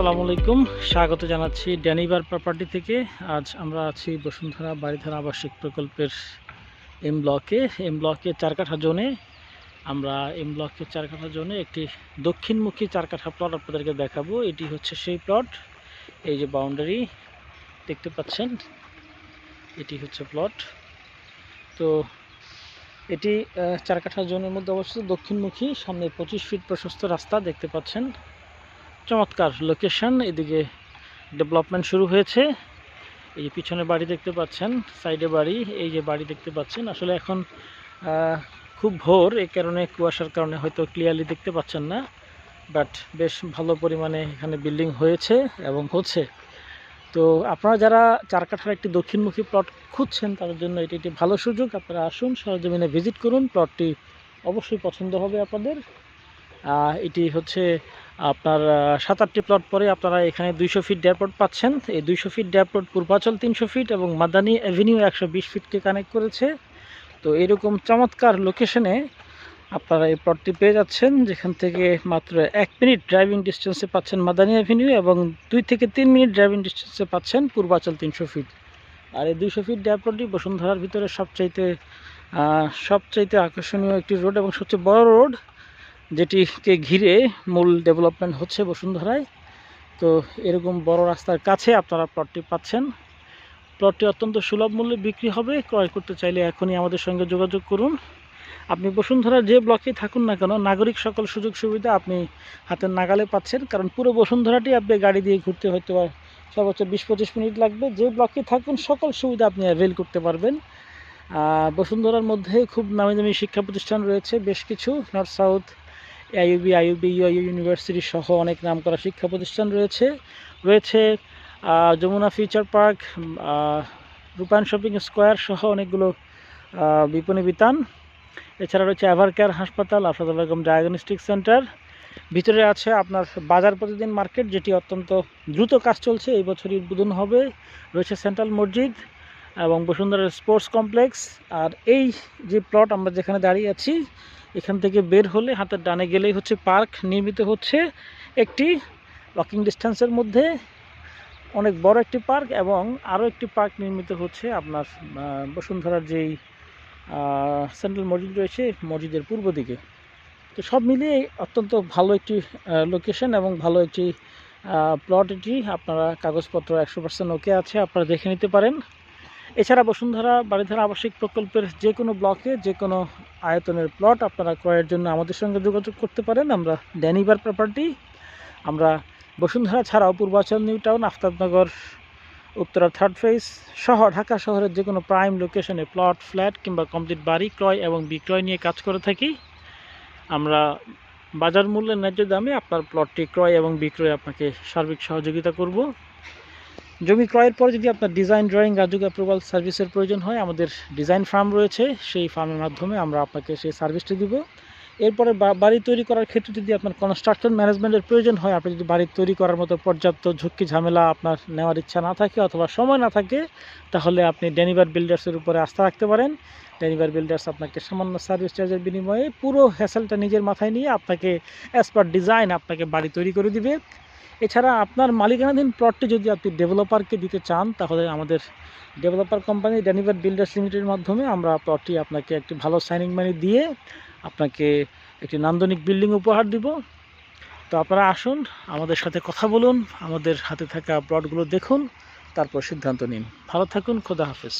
আসসালামু আলাইকুম। স্বাগত জানাচ্ছি ড্যানিবার প্রপার্টি থেকে। আজ আমরা আছি বসুন্ধরা বাড়িধারা আবাসিক প্রকল্পের এম ব্লকে এম ব্লকে চার কাঠা জোনে। আমরা এম ব্লকের চার কাঠা জোনে একটি দক্ষিণমুখী চার কাঠা প্লট আপনাদেরকে দেখাবো। এটি হচ্ছে সেই প্লট এই যে বাউন্ডারি দেখতে পাচ্ছেন? এটি হচ্ছে প্লট তো এটি চার কাঠা জোনের মধ্যে অবস্থিত দক্ষিণমুখী, সামনে পঁচিশ ফিট প্রশস্ত রাস্তা দেখতে পাচ্ছেন। চমৎকার লোকেশন এদিকে ডেভেলপমেন্ট শুরু হয়েছে। এই যে পিছনে বাড়ি দেখতে পাচ্ছেন সাইডে বাড়ি, এই যে বাড়ি দেখতে পাচ্ছেন, আসলে এখন খুব ভোর এই কারণে কুয়াশার কারণে হয়তো ক্লিয়ারলি দেখতে পাচ্ছেন না বাট বেশ ভালো পরিমাণে এখানে বিল্ডিং হয়েছে এবং হচ্ছে। তো আপনারা যারা চার কাঠার একটি দক্ষিণমুখী প্লট খুঁজছেন, তাদের জন্য এটি একটি ভালো সুযোগ। আপনারা আসুন, সরজমিনে ভিজিট করুন প্লটটি অবশ্যই পছন্দ হবে আপনাদের। এটি হচ্ছে আপনার সাত আটটি প্লট পরে আপনারা এখানে দুইশো ফিট ড্যাপোর্ট পাচ্ছেন। এই দুইশো ফিট ড্যাপোর্ট পূর্বাচল তিনশো ফিট এবং মাদানি অ্যাভিনিউ একশো বিশ ফিটকে কানেক্ট করেছে। তো এরকম চমৎকার লোকেশনে আপনারা এই প্লটটি পেয়ে যাচ্ছেন, যেখান থেকে মাত্র এক মিনিট ড্রাইভিং ডিস্টেন্সে পাচ্ছেন মাদানি অ্যাভিনিউ এবং দুই থেকে তিন মিনিট ড্রাইভিং ডিস্টেন্সে পাচ্ছেন পূর্বাচল তিনশো ফিট আর এই দুইশো ফিট ড্যাপোর্টটি বসুন্ধরার ভিতরে সবচাইতে সবচাইতে আকর্ষণীয় একটি রোড এবং সবচেয়ে বড় রোড যেটিকে ঘিরে মূল ডেভেলপমেন্ট হচ্ছে বসুন্ধরায়। তো এরকম বড় রাস্তার কাছে আপনারা প্লটটি পাচ্ছেন। প্লটটি অত্যন্ত সুলভ মূল্যে বিক্রি হবে। ক্রয় করতে চাইলে এখনই আমাদের সঙ্গে যোগাযোগ করুন। আপনি বসুন্ধরার যে ব্লকেই থাকুন না কেন, নাগরিক সকল সুযোগ সুবিধা আপনি হাতের নাগালে পাচ্ছেন। কারণ পুরো বসুন্ধরাটি আপনি গাড়ি দিয়ে ঘুরতে হয়তো সর্বোচ্চ বিশ পঁচিশ মিনিট লাগবে। যে ব্লকে থাকুন, সকল সুবিধা আপনি অ্যাভেল করতে পারবেন। বসুন্ধরার মধ্যে খুব নামি দামি শিক্ষা প্রতিষ্ঠান রয়েছে, বেশ কিছু North South IUB IUB UI university সহ অনেক নামকরা শিক্ষা প্রতিষ্ঠান রয়েছে। রয়েছে Jamuna future park Rupayan shopping square সহ অনেকগুলো বিপণী বিতান। এছাড়া রয়েছে এভারকেয়ার হাসপাতাল আফরাদুল বেগম ডায়াগনস্টিক সেন্টার ভিতরে আছে আপনার বাজার প্রতিদিন মার্কেট, যেটি অত্যন্ত দ্রুত কাজ চলছে। এই বছরই উদ্বোধন হবে। রয়েছে সেন্ট্রাল মসজিদ এবং বসুন্ধরা স্পোর্টস কমপ্লেক্স। আর এই যে প্লট আমরা যেখানে দাঁড়িয়ে আছি এখান থেকে বের হলে হাতের ডানে গেলেই হচ্ছে পার্ক। নির্মিত হচ্ছে একটি ওয়াকিং ডিস্টেন্সের মধ্যে। অনেক বড় একটি পার্ক এবং আরও একটি পার্ক নির্মিত হচ্ছে আপনার বসুন্ধরার যেই সেন্ট্রাল মসজিদ রয়েছে, মসজিদের পূর্ব দিকে। তো সব মিলিয়ে অত্যন্ত ভালো একটি লোকেশন এবং ভালো একটি প্লট এটি। আপনারা কাগজপত্র একশো পার্সেন্ট ওকে আছে, আপনারা দেখে নিতে পারেন। এছাড়া বসুন্ধরা বাড়িধারা আবাসিক প্রকল্পের যে কোনো ব্লকে যে কোনো আয়তনের প্লট আপনারা ক্রয়ের জন্য আমাদের সঙ্গে যোগাযোগ করতে পারেন। আমরা ড্যানিবার প্রপার্টি আমরা বসুন্ধরা ছাড়াও Purbachal new town Aftabnagar, Uttara third phase সহ ঢাকা শহরের যে কোনো প্রাইম লোকেশনে প্লট ফ্ল্যাট কিংবা কমপ্লিট বাড়ি ক্রয় এবং বিক্রয় নিয়ে কাজ করে থাকি। আমরা বাজার মূল্যের ন্যায্য দামে আপনার প্লটটি ক্রয় এবং বিক্রয় আপনাকে সার্বিক সহযোগিতা করব। জমি ক্রয়ের পর যদি আপনার ডিজাইন ড্রয়িং রাজুক অ্যাপ্রুভাল সার্ভিসের প্রয়োজন হয়, আমাদের ডিজাইন ফার্ম রয়েছে, সেই ফার্মের মাধ্যমে আমরা আপনাকে সেই সার্ভিসটি দিব। এরপরে বাড়ি তৈরি করার ক্ষেত্রে যদি আপনার কনস্ট্রাকশন ম্যানেজমেন্টের প্রয়োজন হয়, আপনি যদি বাড়ি তৈরি করার মতো পর্যাপ্ত ঝুঁকি, ঝামেলা আপনার নেওয়ার ইচ্ছা না থাকে অথবা সময় না থাকে, তাহলে আপনি ডেনিভার বিল্ডার্সের উপরে আস্থা রাখতে পারেন। ডেনিভার বিল্ডার্স আপনাকে সামান্য সার্ভিস চার্জের বিনিময়ে পুরো হ্যাসেলটা নিজের মাথায় নিয়ে আপনাকে অ্যাজ পার ডিজাইন আপনাকে বাড়ি তৈরি করে দিবে। এছাড়া আপনার মালিকানাধীন প্লটটি যদি আপনি ডেভেলপারকে দিতে চান, তাহলে আমাদের ডেভেলপার কোম্পানি ডেনিভার বিল্ডার্স লিমিটেডের মাধ্যমে আমরা প্লটটি আপনাকে একটি ভালো সাইনিং মানি দিয়ে আপনাকে একটি নান্দনিক বিল্ডিং উপহার দিব। তো আপনারা আসুন, আমাদের সাথে কথা বলুন, আমাদের হাতে থাকা প্লটগুলো দেখুন, তারপর সিদ্ধান্ত নিন। ভালো থাকুন, খোদা হাফেজ।